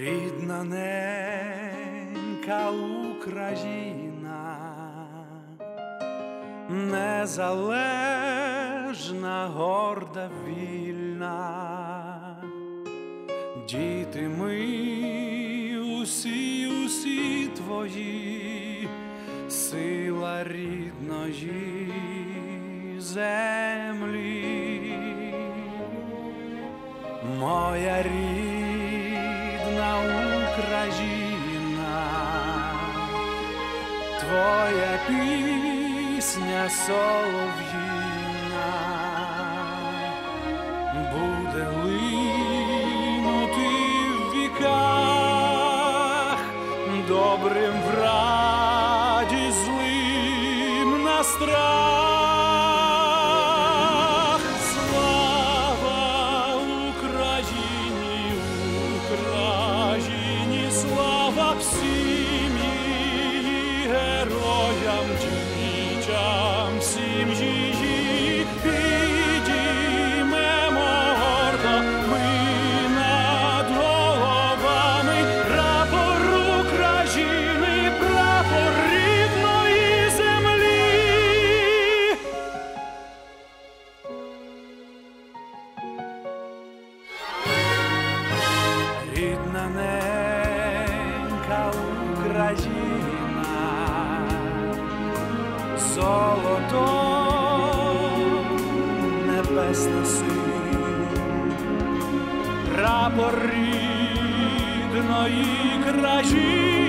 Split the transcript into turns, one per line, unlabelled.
Рідна ненька Україна, незалежна, горда, вільна, діти ми усі, усі твої, сила рідної землі, моя рідна твоя пісня солов'їна буде линути в віках, добрим в раді, злим на страх. Україна, золото небесна синь, прапор рідної країни,